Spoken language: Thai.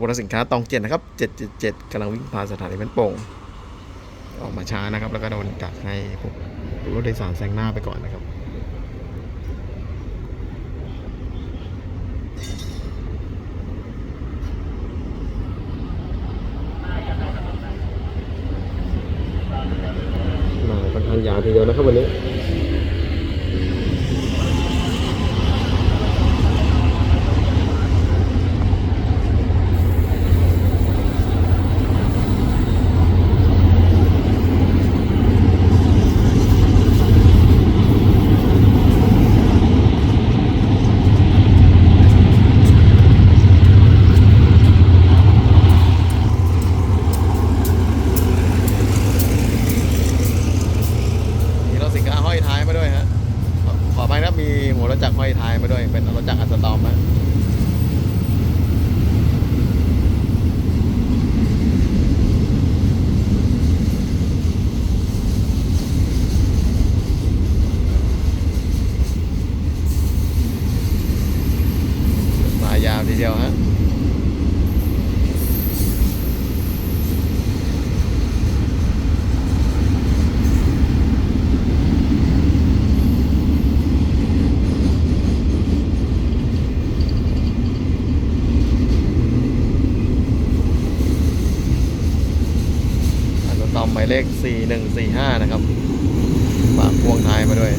วรสินค้าตองเจ็ดนะครับเจ็ดเจ็ดเจ็ดกำลังวิ่งผ่านสถานีแมันโป่งออกมาช้านะครับ แล้วก็โดนกักให้พวกรถโดยสารแซงหน้าไปก่อนนะครับมาค่อนข้างยาวทีเดียวนะครับวันนี้ มีรถสินค้ายมาด้วยฮะ ขอไปครับมีหัวรถจักรห้อยท้ายมาด้วย เป็นรถจักรอัสตอมฮะมายาวทีเดียวฮะ อันตอมหมาย เลข 4145 นะครับฝากพวงท้ายมาด้วย